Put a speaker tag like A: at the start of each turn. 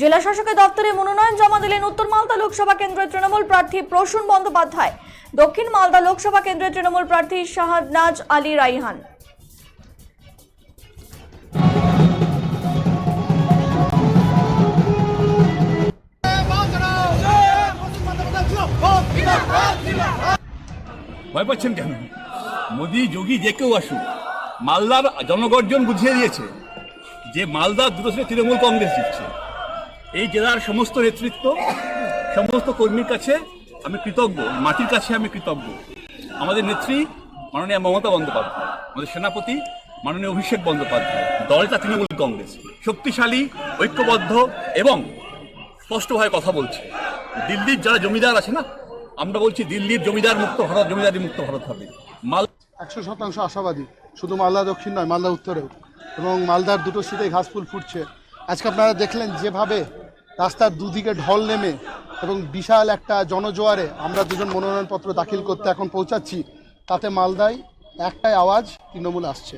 A: জেলা শাসকের দপ্তরে মনোনয়ন জমা দিলেন উত্তর মালদা লোকসভা কেন্দ্রের তৃণমূল প্রার্থী প্রসূন বন্দ্যোপাধ্যায়। দক্ষিণ মালদা লোকসভা কেন্দ্রের তৃণমূল প্রার্থী শাহাদনাজ আলী রাইহান।
B: ভয় পাচ্ছেন কেন? মোদি যোগী যে কেউ আসুক, মালদার জনগর্জন বুঝিয়ে দিয়েছে যে মালদা দুটো তৃণমূল কংগ্রেস জিতছে। এই জেলার সমস্ত নেতৃত্ব, সমস্ত কর্মীর কাছে আমি কৃতজ্ঞ, মাটির কাছে আমি কৃতজ্ঞ। আমাদের নেত্রী মাননীয় মমতা বন্দ্যোপাধ্যায়, আমাদের সেনাপতি মাননীয় অভিষেক বন্দ্যোপাধ্যায়, দলটা তৃণমূল কংগ্রেস। শক্তিশালী, ঐক্যবদ্ধ এবং স্পষ্টভাবে কথা বলছে। দিল্লির যারা জমিদার আছে না, আমরা বলছি দিল্লির জমিদার মুক্ত ভারত, জমিদারি মুক্ত ভারত হবে। মাল
C: একশো শতাংশ আশাবাদী, শুধু মালদা দক্ষিণ নয়, মালদা উত্তরেও। এবং মালদার দুটো সিটে ঘাসফুল ফুটছে। আজকে আপনারা দেখলেন যেভাবে রাস্তার দুদিকে ঢল নেমে এবং বিশাল একটা জনজোয়ারে আমরা দুজন মনোনয়নপত্র দাখিল করতে এখন পৌঁছাচ্ছি, তাতে মালদায় একটাই আওয়াজ তৃণমূল আসছে।